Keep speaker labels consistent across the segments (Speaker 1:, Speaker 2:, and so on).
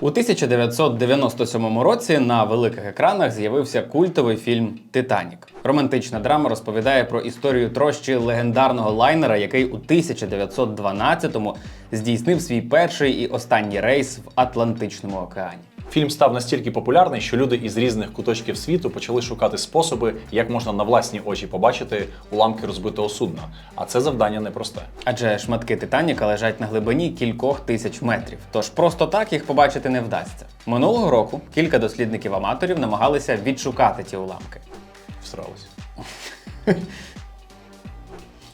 Speaker 1: У 1997 році на великих екранах з'явився культовий фільм Титанік. Романтична драма розповідає про історію трощі легендарного лайнера, який у 1912-му здійснив свій перший і останній рейс в Атлантичному океані.
Speaker 2: Фільм став настільки популярний, що люди із різних куточків світу почали шукати способи, як можна на власні очі побачити уламки розбитого судна. А це завдання непросте.
Speaker 1: Адже шматки Титаніка лежать на глибині кількох тисяч метрів, тож просто так їх побачити не вдасться. Минулого року кілька дослідників-аматорів намагалися відшукати ті уламки.
Speaker 2: Всралися.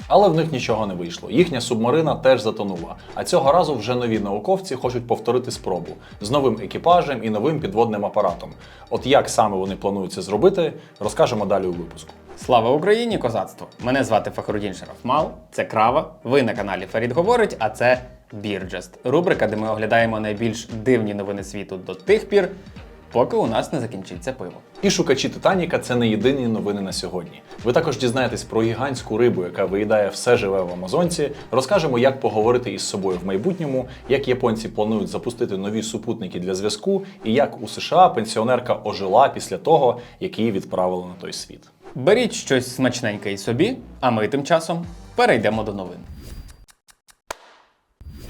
Speaker 2: Але в них нічого не вийшло. Їхня субмарина теж затонула. А цього разу вже нові науковці хочуть повторити спробу з новим екіпажем і новим підводним апаратом. От як саме вони планують це зробити, розкажемо далі у випуску.
Speaker 1: Слава Україні, козацтво! Мене звати Фахрудін Шарафмал, це Крава. Ви на каналі Фарід говорить, а це Бірджест. Рубрика, де ми оглядаємо найбільш дивні новини світу до тих пір, поки у нас не закінчиться пиво.
Speaker 2: І шукачі Титаніка це не єдині новини на сьогодні. Ви також дізнаєтесь про гігантську рибу, яка виїдає все живе в Амазонці. Розкажемо, як поговорити із собою в майбутньому, як японці планують запустити нові супутники для зв'язку, і як у США пенсіонерка ожила після того, як її відправили на той світ.
Speaker 1: Беріть щось смачненьке і собі, а ми тим часом перейдемо до новин.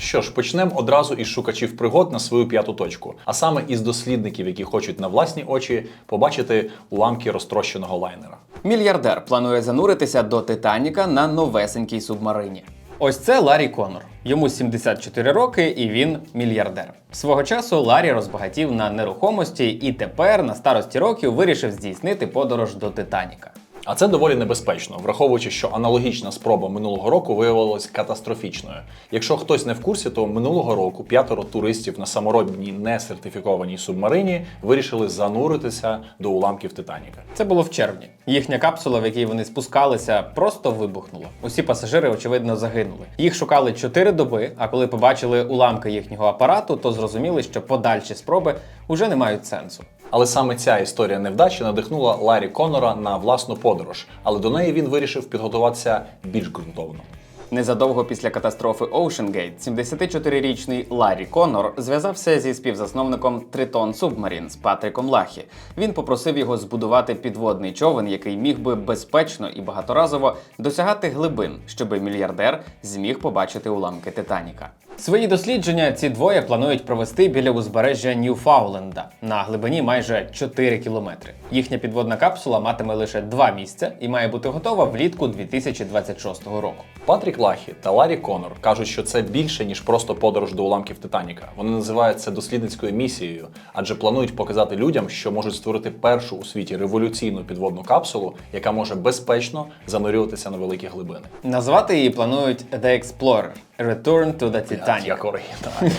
Speaker 2: Що ж, почнемо одразу із шукачів пригод на свою п'яту точку, а саме із дослідників, які хочуть на власні очі побачити уламки розтрощеного лайнера.
Speaker 1: Мільярдер планує зануритися до Титаніка на новесенькій субмарині. Ось це Ларі Конор. Йому 74 роки і він мільярдер. Свого часу Ларі розбагатів на нерухомості і тепер на старості років вирішив здійснити подорож до Титаніка.
Speaker 2: А це доволі небезпечно, враховуючи, що аналогічна спроба минулого року виявилась катастрофічною. Якщо хтось не в курсі, то минулого року п'ятеро туристів на саморобній несертифікованій субмарині вирішили зануритися до уламків Титаніка.
Speaker 1: Це було в червні. Їхня капсула, в якій вони спускалися, просто вибухнула. Усі пасажири, очевидно, загинули. Їх шукали 4 доби, а коли побачили уламки їхнього апарату, то зрозуміли, що подальші спроби уже не мають сенсу.
Speaker 2: Але саме ця історія невдачі надихнула Ларі Конора на власну подорож, але до неї він вирішив підготуватися більш ґрунтовно.
Speaker 1: Незадовго після катастрофи OceanGate 74-річний Ларі Коннор зв'язався зі співзасновником Triton Submarines Патріком Лахі. Він попросив його збудувати підводний човен, який міг би безпечно і багаторазово досягати глибин, щоби мільярдер зміг побачити уламки Титаніка. Свої дослідження ці двоє планують провести біля узбережжя Ньюфауленда на глибині майже 4 кілометри. Їхня підводна капсула матиме лише два місця і має бути готова влітку 2026 року.
Speaker 2: Патрік Лахі та Ларі Конор кажуть, що це більше ніж просто подорож до уламків Титаніка. Вони називають це дослідницькою місією, адже планують показати людям, що можуть створити першу у світі революційну підводну капсулу, яка може безпечно занурюватися на великі глибини.
Speaker 1: Назвати її планують The Explorer Return to the Titanic,
Speaker 2: Як оригінально.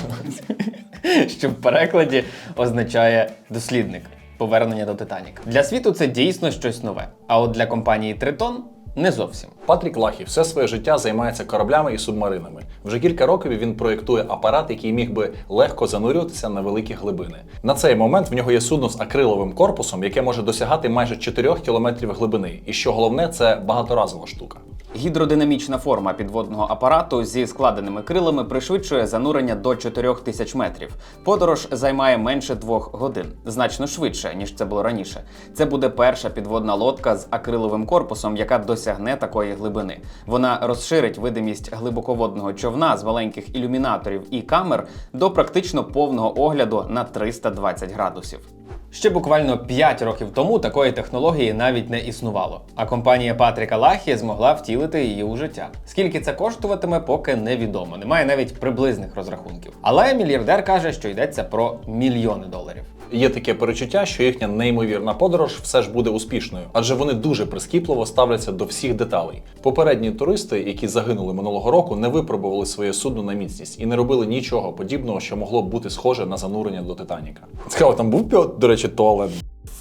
Speaker 1: що в перекладі означає дослідник. Повернення до Титаніка. Для світу це дійсно щось нове. А от для компанії Тритон не зовсім.
Speaker 2: Патрік Лахі все своє життя займається кораблями і субмаринами. Вже кілька років він проєктує апарат, який міг би легко занурюватися на великі глибини. На цей момент в нього є судно з акриловим корпусом, яке може досягати майже 4 кілометрів глибини. І що головне, це багаторазова штука.
Speaker 1: Гідродинамічна форма підводного апарату зі складеними крилами пришвидшує занурення до 4000 метрів. Подорож займає менше двох годин, значно швидше ніж це було раніше. Це буде перша підводна лодка з акриловим корпусом, яка досягне такої глибини. Вона розширить видимість глибоководного човна з маленьких ілюмінаторів і камер до практично повного огляду на 320 градусів. Ще буквально 5 років тому такої технології навіть не існувало. А компанія Патріка Лахі змогла втілити її у життя. Скільки це коштуватиме, поки невідомо. Немає навіть приблизних розрахунків. Але мільярдер каже, що йдеться про мільйони доларів.
Speaker 2: Є таке перечуття, що їхня неймовірна подорож все ж буде успішною, адже вони дуже прискіпливо ставляться до всіх деталей. Попередні туристи, які загинули минулого року, не випробували своє судно на міцність і не робили нічого подібного, що могло б бути схоже на занурення до Титаніка. Цікаво, там був до речі, туалет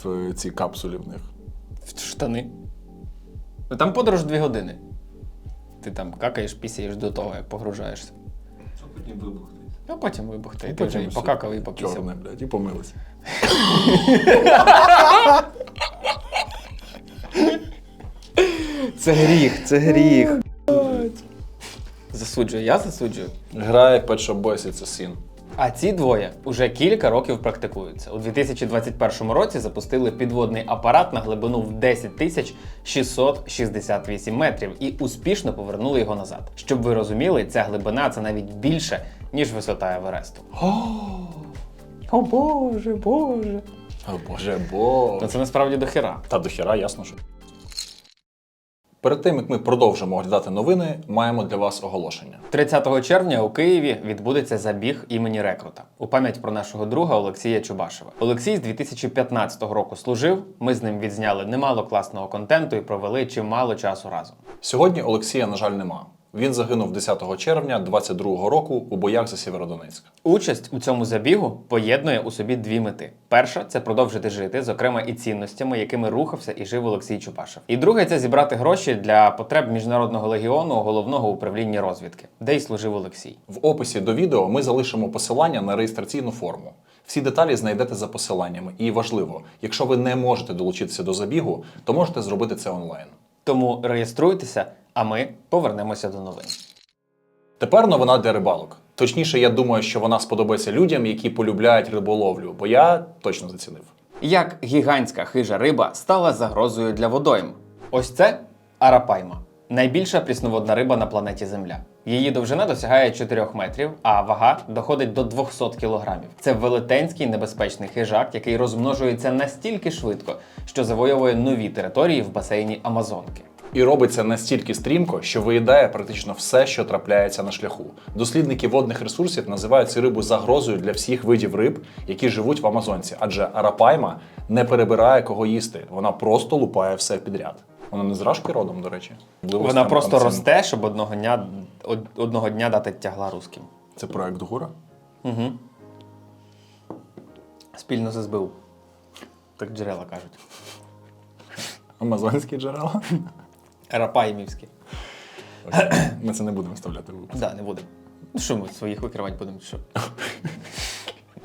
Speaker 2: в е, цій капсулі в них.
Speaker 1: В штани. Ну, Там подорож 2 години. Ти там какаєш, пісяєш до того, як погружаєшся.
Speaker 3: Щоб потім вибухнути.
Speaker 1: А потім вибухти. І ти вже і
Speaker 2: все
Speaker 1: покакав, і попісяв.
Speaker 2: Чорне, блядь, і помилися.
Speaker 1: Це гріх, це гріх. Засуджую, я засуджую.
Speaker 2: Грає Pet Boys і це син.
Speaker 1: А ці двоє уже кілька років практикуються. У 2021 році запустили підводний апарат на глибину в 10 тисяч 668 метрів і успішно повернули його назад. Щоб ви розуміли, ця глибина це навіть більше, ніж висота Евересту. О боже, боже.
Speaker 2: О, боже, бо.
Speaker 1: Ну це насправді дохера.
Speaker 2: Та дохіра, ясно, що. Перед тим як ми продовжимо оглядати новини, маємо для вас оголошення.
Speaker 1: 30 червня у Києві відбудеться забіг імені рекрута у пам'ять про нашого друга Олексія Чубашева. Олексій з 2015 року служив. Ми з ним відзняли немало класного контенту і провели чимало часу разом.
Speaker 2: Сьогодні Олексія, на жаль, нема. Він загинув 10 червня 22 року у боях за Сєвєродонецьк.
Speaker 1: Участь у цьому забігу поєднує у собі дві мети: перша це продовжити жити, зокрема і цінностями, якими рухався і жив Олексій Чупашев. І друге це зібрати гроші для потреб міжнародного легіону головного управління розвідки, де й служив Олексій.
Speaker 2: В описі до відео ми залишимо посилання на реєстраційну форму. Всі деталі знайдете за посиланнями. І важливо, якщо ви не можете долучитися до забігу, то можете зробити це онлайн.
Speaker 1: Тому реєструйтеся, а ми повернемося до новин.
Speaker 2: Тепер новина для рибалок. Точніше, я думаю, що вона сподобається людям, які полюбляють риболовлю, бо я точно зацінив.
Speaker 1: Як гігантська хижа риба стала загрозою для водойм. Ось це арапайма. Найбільша прісноводна риба на планеті Земля. Її довжина досягає 4 метрів, а вага доходить до 200 кілограмів. Це велетенський небезпечний хижак, який розмножується настільки швидко, що завойовує нові території в басейні Амазонки.
Speaker 2: І робиться настільки стрімко, що виїдає практично все, що трапляється на шляху. Дослідники водних ресурсів називають цю рибу загрозою для всіх видів риб, які живуть в Амазонці, адже арапайма не перебирає кого їсти, вона просто лупає все підряд. Вона не з рашки родом, до речі.
Speaker 1: Вона
Speaker 2: там-
Speaker 1: просто
Speaker 2: там
Speaker 1: росте, щоб одного дня, од- одного дня дати тягла русським.
Speaker 2: Це проект Гура?
Speaker 1: Угу. Спільно з СБУ. Так джерела кажуть.
Speaker 2: Амазонські джерела.
Speaker 1: Арапаймівські.
Speaker 2: Ми це не будемо вставляти в випуск.
Speaker 1: Да, не будемо. Ну що ми своїх викривати будемо? Що?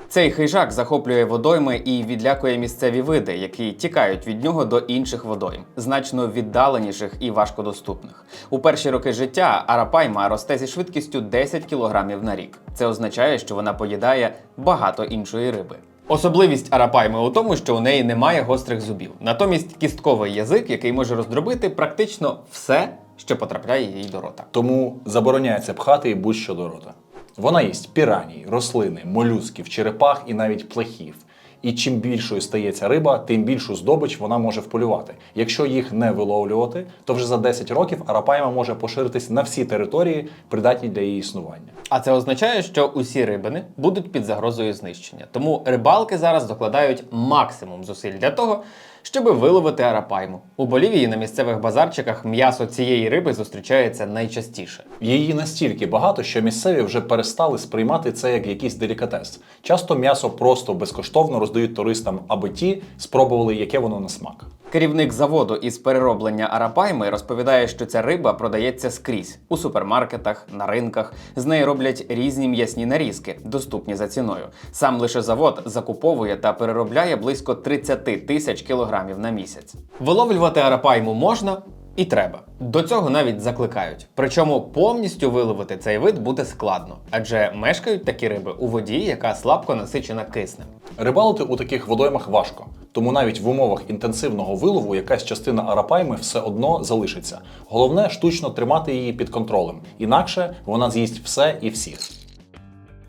Speaker 1: Цей хижак захоплює водойми і відлякує місцеві види, які тікають від нього до інших водойм, значно віддаленіших і важкодоступних. У перші роки життя арапайма росте зі швидкістю 10 кг на рік. Це означає, що вона поїдає багато іншої риби. Особливість арапайми у тому, що у неї немає гострих зубів. Натомість кістковий язик, який може роздробити практично все, що потрапляє їй до рота.
Speaker 2: Тому забороняється пхати будь-що до рота. Вона їсть піраній, рослини, молюсків, черепах і навіть плехів. І чим більшою стається риба, тим більшу здобич вона може вполювати. Якщо їх не виловлювати, то вже за 10 років арапайма може поширитись на всі території, придатні для її існування.
Speaker 1: А це означає, що усі рибини будуть під загрозою знищення. Тому рибалки зараз докладають максимум зусиль для того, щоб виловити арапайму. У Болівії на місцевих базарчиках м'ясо цієї риби зустрічається найчастіше.
Speaker 2: Її настільки багато, що місцеві вже перестали сприймати це як якийсь делікатес. Часто м'ясо просто безкоштовно роздають туристам, аби ті спробували, яке воно на смак.
Speaker 1: Керівник заводу із перероблення арапайми розповідає, що ця риба продається скрізь у супермаркетах, на ринках. З неї роблять різні м'ясні нарізки, доступні за ціною. Сам лише завод закуповує та переробляє близько 30 тисяч кілограмів на місяць. Виловлювати арапайму можна. І треба. До цього навіть закликають. Причому повністю виловити цей вид буде складно, адже мешкають такі риби у воді, яка слабко насичена киснем.
Speaker 2: Рибалити у таких водоймах важко, тому навіть в умовах інтенсивного вилову якась частина арапайми все одно залишиться. Головне штучно тримати її під контролем, інакше вона з'їсть все і всіх.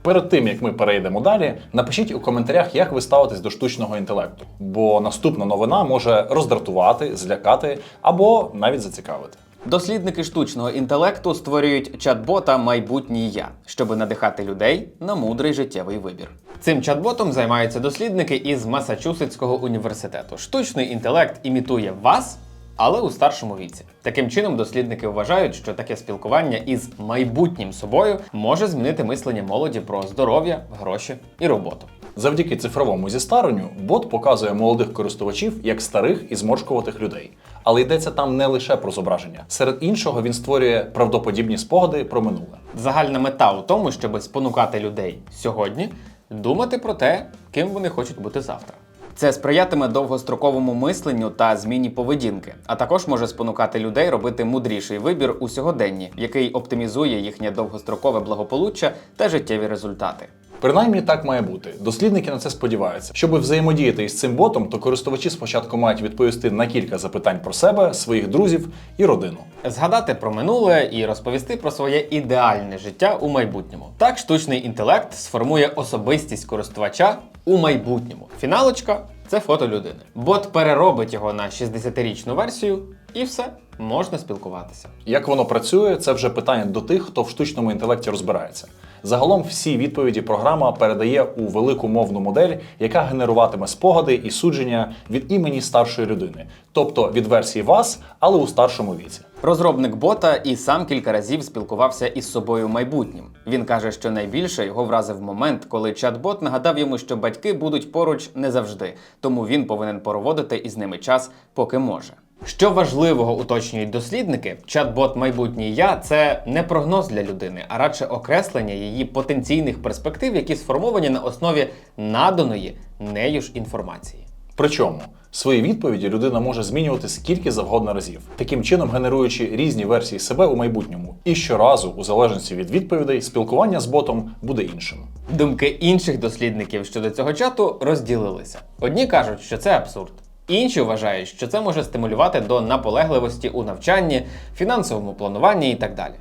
Speaker 2: Перед тим як ми перейдемо далі, напишіть у коментарях, як ви ставитесь до штучного інтелекту, бо наступна новина може роздратувати, злякати або навіть зацікавити.
Speaker 1: Дослідники штучного інтелекту створюють чат-бота майбутній я, щоб надихати людей на мудрий життєвий вибір. Цим чат-ботом займаються дослідники із Масачусетського університету. Штучний інтелект імітує вас, але у старшому віці. Таким чином, дослідники вважають, що таке спілкування із майбутнім собою може змінити мислення молоді про здоров'я, гроші і роботу.
Speaker 2: Завдяки цифровому зістаренню бот показує молодих користувачів як старих і зморшкуватих людей. Але йдеться там не лише про зображення. Серед іншого він створює правдоподібні спогади про минуле.
Speaker 1: Загальна мета у тому, щоб спонукати людей сьогодні думати про те, ким вони хочуть бути завтра. Це сприятиме довгостроковому мисленню та зміні поведінки, а також може спонукати людей робити мудріший вибір у сьогоденні, який оптимізує їхнє довгострокове благополуччя та життєві результати.
Speaker 2: Принаймні так має бути. Дослідники на це сподіваються. Щоб взаємодіяти із цим ботом, то користувачі спочатку мають відповісти на кілька запитань про себе, своїх друзів і родину.
Speaker 1: Згадати про минуле і розповісти про своє ідеальне життя у майбутньому. Так штучний інтелект сформує особистість користувача у майбутньому. Фіналочка це фото людини. Бот переробить його на 60-річну версію, і все можна спілкуватися.
Speaker 2: Як воно працює, це вже питання до тих, хто в штучному інтелекті розбирається. Загалом всі відповіді програма передає у велику мовну модель, яка генеруватиме спогади і судження від імені старшої людини, тобто від версії вас, але у старшому віці.
Speaker 1: Розробник бота і сам кілька разів спілкувався із собою майбутнім. Він каже, що найбільше його вразив момент, коли чат-бот нагадав йому, що батьки будуть поруч не завжди, тому він повинен проводити із ними час, поки може. Що важливого уточнюють дослідники, чат-бот майбутнє я це не прогноз для людини, а радше окреслення її потенційних перспектив, які сформовані на основі наданої нею ж інформації.
Speaker 2: Причому свої відповіді людина може змінювати скільки завгодно разів, таким чином генеруючи різні версії себе у майбутньому. І щоразу, у залежності від відповідей, спілкування з ботом буде іншим.
Speaker 1: Думки інших дослідників щодо цього чату розділилися. Одні кажуть, що це абсурд. Інші вважають, що це може стимулювати до наполегливості у навчанні, фінансовому плануванні і так далі.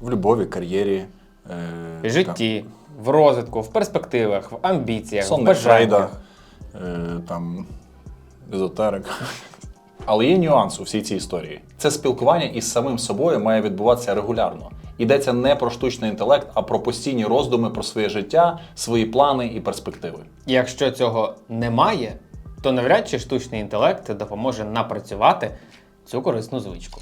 Speaker 2: В любові, кар'єрі, е,
Speaker 1: Житті, в розвитку, в перспективах, в амбіціях, в
Speaker 2: сонних
Speaker 1: бажаннях.
Speaker 2: е, там езотерик. Але є нюанс у всій цій історії. Це спілкування із самим собою має відбуватися регулярно. Йдеться не про штучний інтелект, а про постійні роздуми про своє життя, свої плани і перспективи.
Speaker 1: Якщо цього немає, то навряд чи штучний інтелект допоможе напрацювати цю корисну звичку.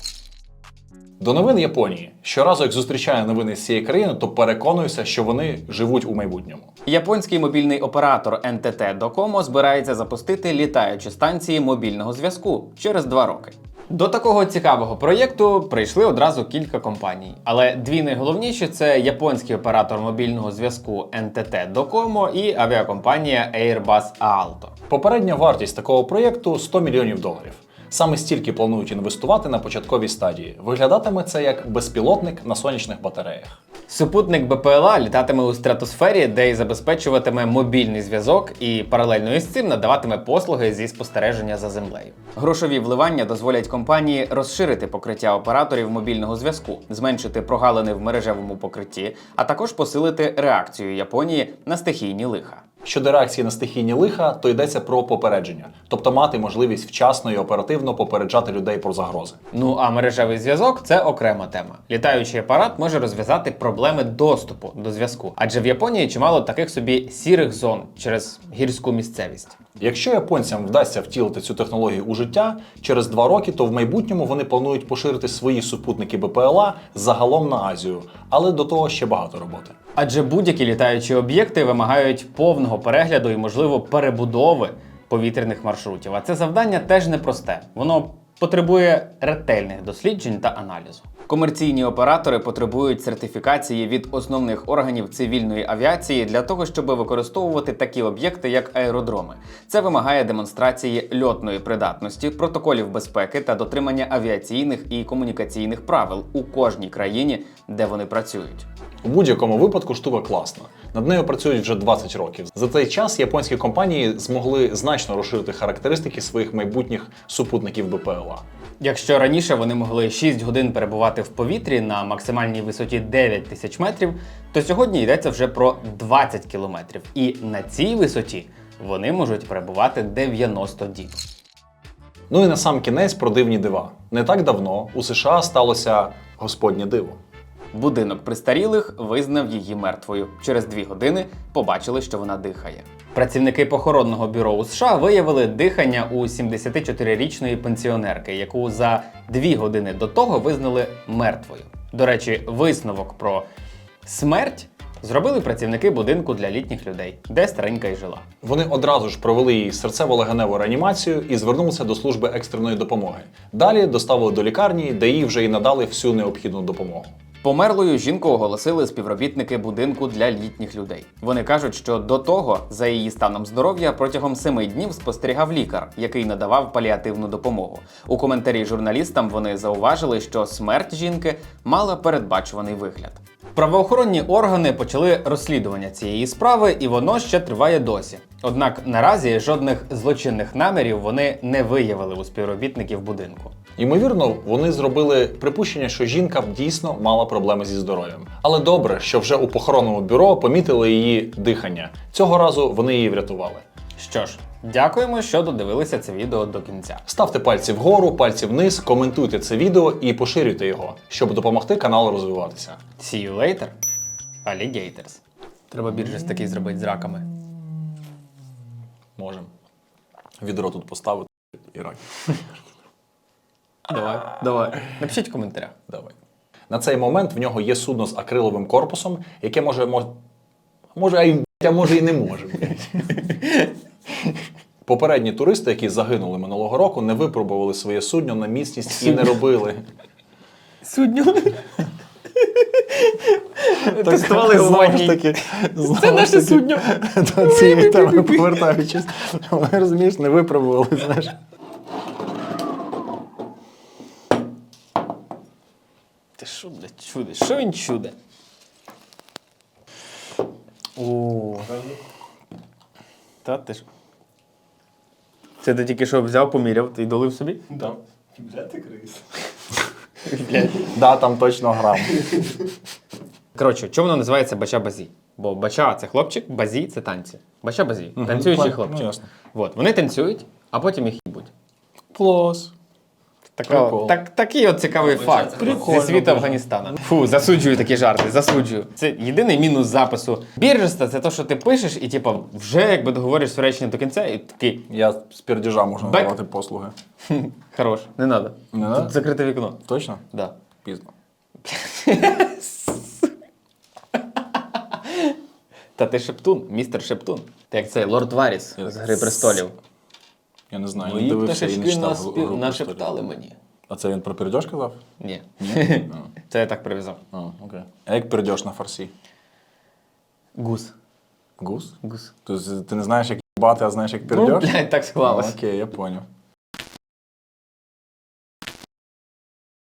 Speaker 2: До новин Японії. Щоразу, як зустрічаю новини з цієї країни, то переконуюся, що вони живуть у майбутньому.
Speaker 1: Японський мобільний оператор NTT Docomo збирається запустити літаючі станції мобільного зв'язку через два роки. До такого цікавого проєкту прийшли одразу кілька компаній, але дві найголовніші це японський оператор мобільного зв'язку NTT Docomo і авіакомпанія Airbus Aalto.
Speaker 2: Попередня вартість такого проєкту 100 мільйонів доларів. Саме стільки планують інвестувати на початковій стадії. Виглядатиме це як безпілотник на сонячних батареях.
Speaker 1: Супутник БПЛА літатиме у стратосфері, де й забезпечуватиме мобільний зв'язок і паралельно із цим надаватиме послуги зі спостереження за землею. Грошові вливання дозволять компанії розширити покриття операторів мобільного зв'язку, зменшити прогалини в мережевому покритті, а також посилити реакцію Японії на стихійні лиха.
Speaker 2: Щодо реакції на стихійні лиха, то йдеться про попередження, тобто мати можливість вчасно і оперативно попереджати людей про загрози.
Speaker 1: Ну а мережевий зв'язок це окрема тема. Літаючий апарат може розв'язати проблеми доступу до зв'язку, адже в Японії чимало таких собі сірих зон через гірську місцевість.
Speaker 2: Якщо японцям вдасться втілити цю технологію у життя, через два роки, то в майбутньому вони планують поширити свої супутники БПЛА загалом на Азію, але до того ще багато роботи.
Speaker 1: Адже будь-які літаючі об'єкти вимагають повного перегляду і, можливо, перебудови повітряних маршрутів. А це завдання теж непросте. Воно потребує ретельних досліджень та аналізу. Комерційні оператори потребують сертифікації від основних органів цивільної авіації для того, щоб використовувати такі об'єкти, як аеродроми. Це вимагає демонстрації льотної придатності, протоколів безпеки та дотримання авіаційних і комунікаційних правил у кожній країні, де вони працюють.
Speaker 2: У будь-якому випадку штука класна. Над нею працюють вже 20 років. За цей час японські компанії змогли значно розширити характеристики своїх майбутніх супутників БПЛА.
Speaker 1: Якщо раніше вони могли 6 годин перебувати в повітрі на максимальній висоті 9 тисяч метрів, то сьогодні йдеться вже про 20 кілометрів. І на цій висоті вони можуть перебувати 90 діб.
Speaker 2: Ну і на сам кінець про дивні дива. Не так давно у США сталося господнє диво.
Speaker 1: Будинок престарілих визнав її мертвою. Через дві години побачили, що вона дихає. Працівники похоронного бюро у США виявили дихання у 74-річної пенсіонерки, яку за дві години до того визнали мертвою. До речі, висновок про смерть зробили працівники будинку для літніх людей, де старенька й жила.
Speaker 2: Вони одразу ж провели їй серцево-легеневу реанімацію і звернулися до служби екстреної допомоги. Далі доставили до лікарні, де їй вже і надали всю необхідну допомогу.
Speaker 1: Померлою жінку оголосили співробітники будинку для літніх людей. Вони кажуть, що до того за її станом здоров'я протягом семи днів спостерігав лікар, який надавав паліативну допомогу. У коментарі журналістам вони зауважили, що смерть жінки мала передбачуваний вигляд. Правоохоронні органи почали розслідування цієї справи, і воно ще триває досі. Однак наразі жодних злочинних намірів вони не виявили у співробітників будинку.
Speaker 2: Ймовірно, вони зробили припущення, що жінка дійсно мала проблеми зі здоров'ям. Але добре, що вже у похоронному бюро помітили її дихання. Цього разу вони її врятували.
Speaker 1: Що ж, дякуємо, що додивилися це відео до кінця.
Speaker 2: Ставте пальці вгору, пальці вниз, коментуйте це відео і поширюйте його, щоб допомогти каналу розвиватися.
Speaker 1: See you later, alligators. Треба біржес такий зробити з раками.
Speaker 2: Можемо. Відро тут поставити і раки.
Speaker 1: Давай, давай. Напишіть в коментарях.
Speaker 2: Давай. На цей момент в нього є судно з акриловим корпусом, яке може. Може, може а, й, а може і не може. Попередні туристи, які загинули минулого року, не випробували своє судно на міцність і не робили.
Speaker 1: Судню. Тестували в ванні. Це наше судньо.
Speaker 2: До цієї теми повертаючись. Вони розумієш, не випробували, знаєш.
Speaker 1: Що, блядь, чудиш? Що він чуде? О. Та ти ж. Це ти тільки що взяв, поміряв, ти долив собі?
Speaker 3: Да. Бля, ти крис.
Speaker 2: Да, там точно грам.
Speaker 1: Коротше, чому воно називається бача базі? Бо бача це хлопчик, базі це танці. Бача базі. Танцюючий
Speaker 2: Ну,
Speaker 1: хлопчик.
Speaker 2: ясно.
Speaker 1: От, вони танцюють, а потім їх їбуть.
Speaker 2: Клас.
Speaker 1: Така,
Speaker 2: Прикол.
Speaker 1: так, такий от цікавий факт
Speaker 3: це
Speaker 1: зі світу
Speaker 2: дуже.
Speaker 1: Афганістана. Фу, засуджую такі жарти, засуджую. Це єдиний мінус запису. Біржеста це те, що ти пишеш, і типу, вже якби договориш речення до кінця, і такий
Speaker 2: Я з пердіжа можу
Speaker 1: Бек.
Speaker 2: надавати послуги.
Speaker 1: Хорош, не треба.
Speaker 2: Не надо?
Speaker 1: Тут закрите вікно.
Speaker 2: Точно?
Speaker 1: Да.
Speaker 2: Пізно.
Speaker 1: Та ти шептун, містер Шептун. Ти як цей лорд Варіс з Гри престолів.
Speaker 2: Я не знаю, не дивився і не
Speaker 1: пташечки
Speaker 2: читав.
Speaker 1: нас
Speaker 2: «Гру
Speaker 1: нашептали
Speaker 2: престолів».
Speaker 1: мені.
Speaker 2: А це він про пердьош казав? Ні.
Speaker 1: Це я так прив'язав.
Speaker 2: А, окей. А як пердьош на фарсі?
Speaker 1: Гус.
Speaker 2: Гус?
Speaker 1: Гус.
Speaker 2: Тобто ти не знаєш, як бати, а знаєш, як
Speaker 1: Ну,
Speaker 2: пердьош?
Speaker 1: блядь, так склалось.
Speaker 2: Окей, я поняв.